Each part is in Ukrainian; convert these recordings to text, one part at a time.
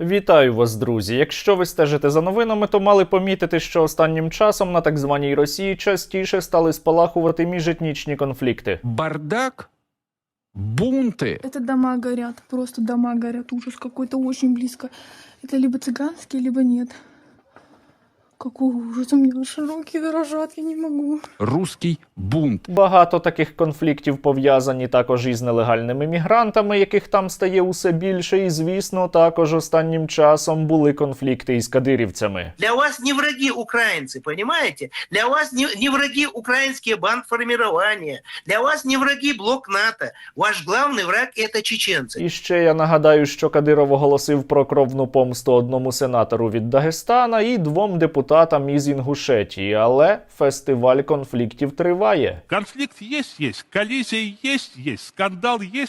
Вітаю вас, друзі! Якщо ви стежите за новинами, то мали помітити, що останнім часом на так званій Росії частіше стали спалахувати міжетнічні конфлікти. бардак, бунты. Это дома горят, просто дома горят, ужас какой-то очень близко. Это либо цыганские, либо нет. Какой ужас, у меня аж руки дрожат, я не могу. русский бунт. Багато таких конфліктів пов'язані також із нелегальними мігрантами, яких там стає усе більше. І звісно, також останнім часом були конфлікти із кадирівцями. Для вас не враги украинцы, понимаете? Для вас не, не враги украинские бандформирования. Для вас не враги блок НАТО. Ваш главный враг это чеченцы. І ще я нагадаю, що Кадиров оголосив про кровну помсту одному сенатору від Дагестана і двом депутатам із Інгушетії. Але фестиваль конфліктів триває. Конфлікт є, є, колізія є, є, Скандал є.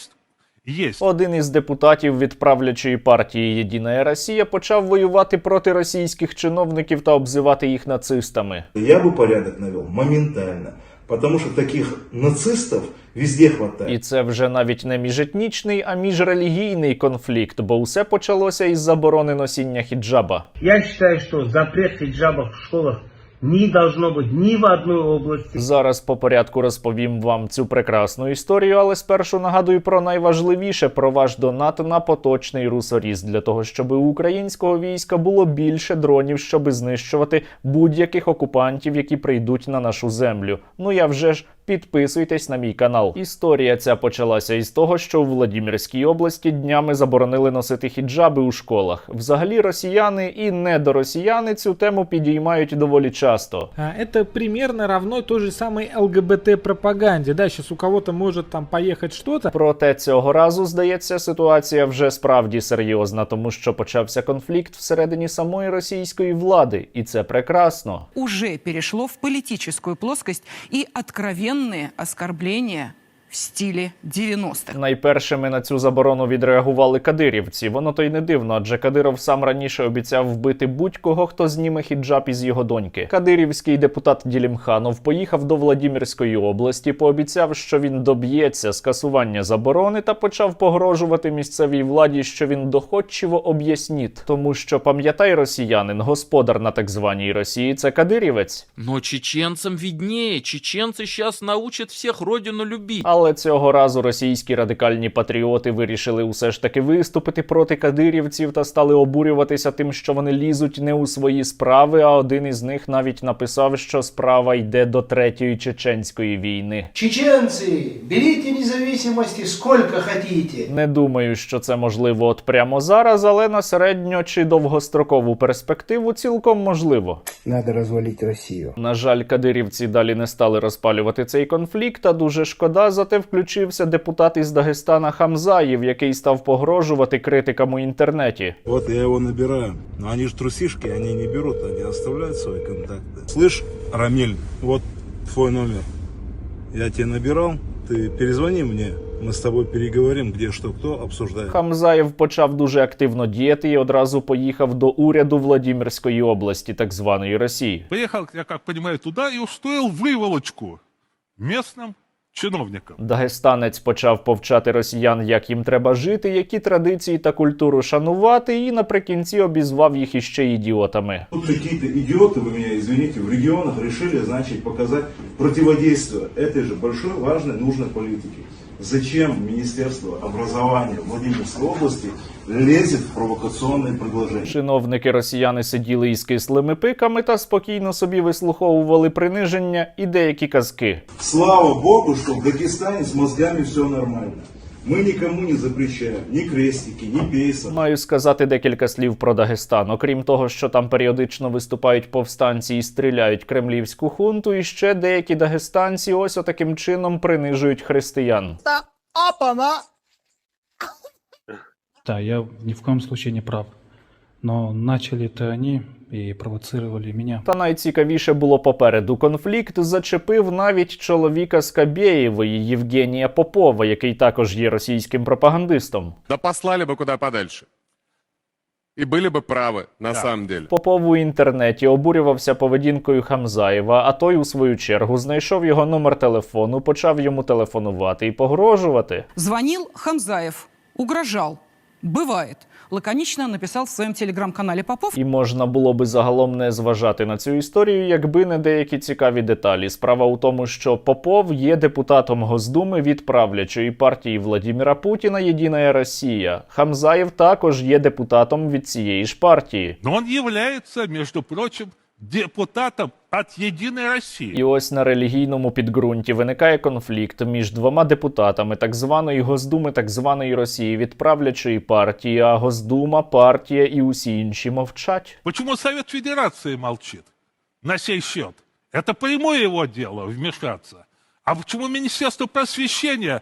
есть. Один із депутатів від правлячої партії Єдина Росія почав воювати проти російських чиновників та обзивати їх нацистами. Я би порядок навел моментально, потому що таких нацистів везде хватає. І це вже навіть не міжетнічний, а міжрелігійний конфлікт, бо усе почалося із заборони носіння хіджаба. Я вважаю, що запрет хіджаба в школах не должно быть ни в одной области. Зараз по порядку розповім вам цю прекрасну історію, але спершу нагадую про найважливіше про ваш донат на поточний русоріз для того, щоб у українського війська було більше дронів, щоб знищувати будь-яких окупантів, які прийдуть на нашу землю. Ну я вже ж. Підписуйтесь на мій канал. Історія ця почалася із того, що у Владимирській області днями заборонили носити хіджаби у школах. Взагалі, росіяни і недоросіяни цю тему підіймають доволі часто. А, Это примерно равно той же самой ЛГБТ-пропаганде. Да, сейчас у кого-то может там поехать что-то, Проте цього разу, здається, ситуація вже справді серйозна, тому що почався конфлікт всередині самої російської влади, і це прекрасно. уже перешло в политическую плоскость и откровенные оскорбления в стиле 90-х. Найпершими на цю заборону відреагували кадирівці. Воно то й не дивно, адже Кадиров сам раніше обіцяв вбити будь-кого, хто зніме хіджаб із його доньки. Кадирівський депутат Ділімханов поїхав до Владимирської області, пообіцяв, що він доб'ється скасування заборони та почав погрожувати місцевій владі, що він доходчиво об'ясніть. Тому що пам'ятай, росіянин, господар на так званій Росії, це кадирівець. Но чеченцам виднее. Чеченцы сейчас научат всех родину любить. Але цього разу російські радикальні патріоти вирішили усе ж таки виступити проти кадирівців та стали обурюватися тим, що вони лізуть не у свої справи. А один із них навіть написав, що справа йде до третьої чеченської війни. Чеченцы, берите независимости сколько хотите. Не думаю, що це можливо от прямо зараз, але на середньо чи довгострокову перспективу цілком можливо. Надо развалить Россию. На жаль, кадирівці далі не стали розпалювати цей конфлікт, а дуже шкода, зате включився депутат із Дагестана Хамзаєв, який став погрожувати критикам у інтернеті. Вот я его набираю. Но они же трусишки, они не берут, они оставляют свои контакты. Слышь, Рамиль, вот твой номер. Я тебе набирал, ты перезвони мне, мы с тобой переговорим, где что кто обсуждает. Хамзаєв почав дуже активно діяти і одразу поїхав до уряду Владимирської області, так званої Росії. Поехал, я как понимаю, туда и устроил выволочку местным чиновникам. Дагестанець почав повчати росіян, як їм треба жити, які традиції та культуру шанувати, і наприкінці обізвав їх іще ідіотами. Тут какие-то идиоты, вы меня извините, в регионах решили, значит, показать противодействие этой же большой, важной, нужной политике. Зачем Министерство образования Владимирской области лезет в провокационные предложения? Чиновники росіяни сиділи із кислими пиками та спокійно собі вислуховували приниження і деякі казки. Слава Богу, що в Дагестане з мозгами все нормально. Мы нікому не запрещаємо ні крестики, ні пейса. Маю сказати декілька слів про Дагестан. Окрім того, що там періодично виступають повстанці і стріляють кремлівську хунту, і ще деякі дагестанці ось отаким чином принижують християн. да, я ни в коем случае не прав Но начали это они и провоцировали меня. Та найцікавіше було попереду. Конфлікт зачепив навіть чоловіка з Кабєєвої Євгенія Попова, який також є російським пропагандистом. Да послали бы куда подальше. И были бы правы, на самом деле. Попов у інтернеті обурювався поведінкою Хамзаєва, а той, у свою чергу, знайшов його номер телефону, почав йому телефонувати і погрожувати. Звонил Хамзаев, угрожал. Бывает. Лаконично написал в своем телеграм-канале Попов. І можна було би загалом не зважати на цю історію, якби не деякі цікаві деталі. Справа у тому, що Попов є депутатом Госдуми від правлячої партії Владіміра Путіна Єдина Росія. Хамзаєв також є депутатом від цієї ж партії. Но он является, между прочим, депутатом от «Единой России». І ось на релігійному підґрунті виникає конфлікт між двома депутатами так званої Госдуми, так званої Росії від правлячої партії, а Госдума, партія і усі інші мовчать. Почему Совет Федерации молчит на сей счет? Это прямое его дело вмешаться. А почему Министерство просвещения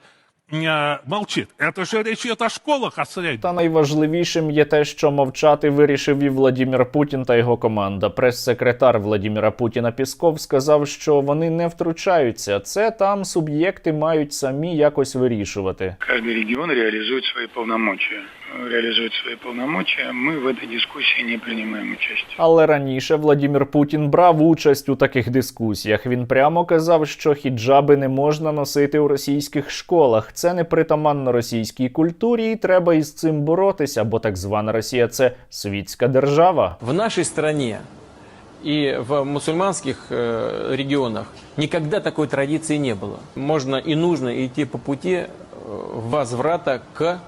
э, молчит? Это же речь идет о школах, о среднем. Та найважливішим є те, що мовчати вирішив і Владімір Путін та його команда. Прес-секретар Владіміра Путіна Пісков сказав, що вони не втручаються. Це там суб'єкти мають самі якось вирішувати. Каждый регион реализует свои полномочия. Реализует свои полномочия. Мы в этой дискуссии не принимаем участие. Але раніше Владімір Путін брав участь у таких дискусіях. Він прямо казав, що хіджаби не можна носити у російських школах. Це не притаманно російській культурі, і треба із цим боротися, бо так звана Росія це світська держава. В нашей стране и в мусульманских э, регионах никогда такой традиции не было. Можно и нужно идти по пути э, возврата к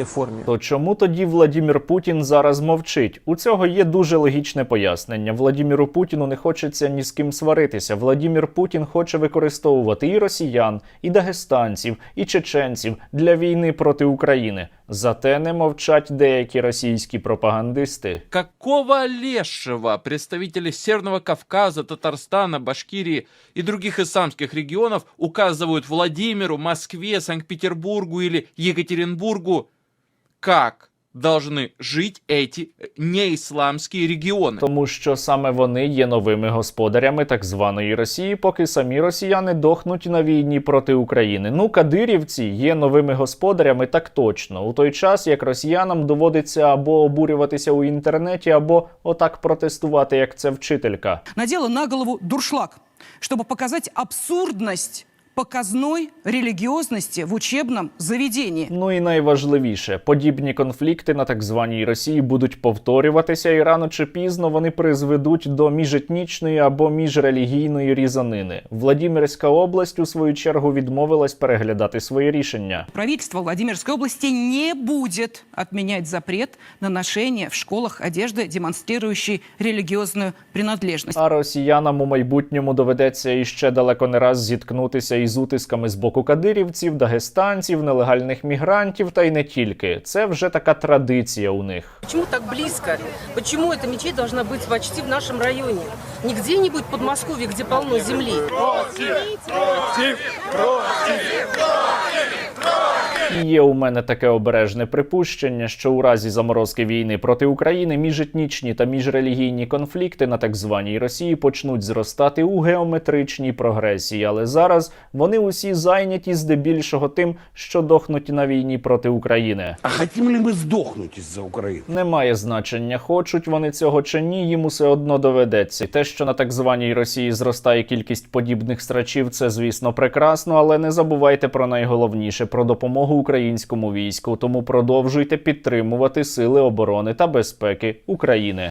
э, формі. То чому тоді Владімір Путін зараз мовчить? У цього є дуже логічне пояснення. Владіміру Путіну не хочеться ні з ким сваритися. Владімір Путін хоче використовувати і росіян, і дагестанців, і чеченців для війни проти України. Зате не мовчать деякі російські пропагандисти. Какого лешего представители Северного Кавказа, Татарстана, Башкирии и других исламских регионов указывают Владимиру, Москве, Санкт-Петербургу или Екатеринбургу, как должны жить эти неисламские регионы? Тому що саме вони є новими господарями так званої Росії, поки самі росіяни дохнуть на війні проти України. Ну, кадирівці є новими господарями так точно. У той час як росіянам доводиться або обурюватися у інтернеті, або отак протестувати, як це вчителька. Надела на голову дуршлаг, чтобы показать абсурдность показной религиозности в учебном заведении. Ну і найважливіше, подібні конфлікти на так званій Росії будуть повторюватися, і рано чи пізно вони призведуть до міжетнічної або міжрелігійної різанини. Владимирська область у свою чергу відмовилась переглядати своє рішення. Правительство Владимирской области не будет отменять запрет на ношение в школах одежды, демонстрирующей религиозную принадлежность. А росіянам у майбутньому доведеться іще далеко не раз зіткнутися із утисками з боку кадирівців, дагестанців, нелегальних мігрантів та й не тільки. Це вже така традиція у них. Чому так близько? Чому ця мечеть должна бути почти в нашем районе? Не где-нибудь в Подмосковье, где полно земли. І є у мене таке обережне припущення, що у разі заморозки війни проти України міжетнічні та міжрелігійні конфлікти на так званій Росії почнуть зростати у геометричній прогресії. Але зараз вони усі зайняті здебільшого тим, що дохнуть на війні проти України. А хотим ли мы сдохнуть из-за Украины? Немає значення, хочуть вони цього чи ні, їм усе одно доведеться. Те, що на так званій Росії зростає кількість подібних страчів, це звісно прекрасно, але не забувайте про найголовніше про допомогу українському війську. Тому продовжуйте підтримувати сили оборони та безпеки України.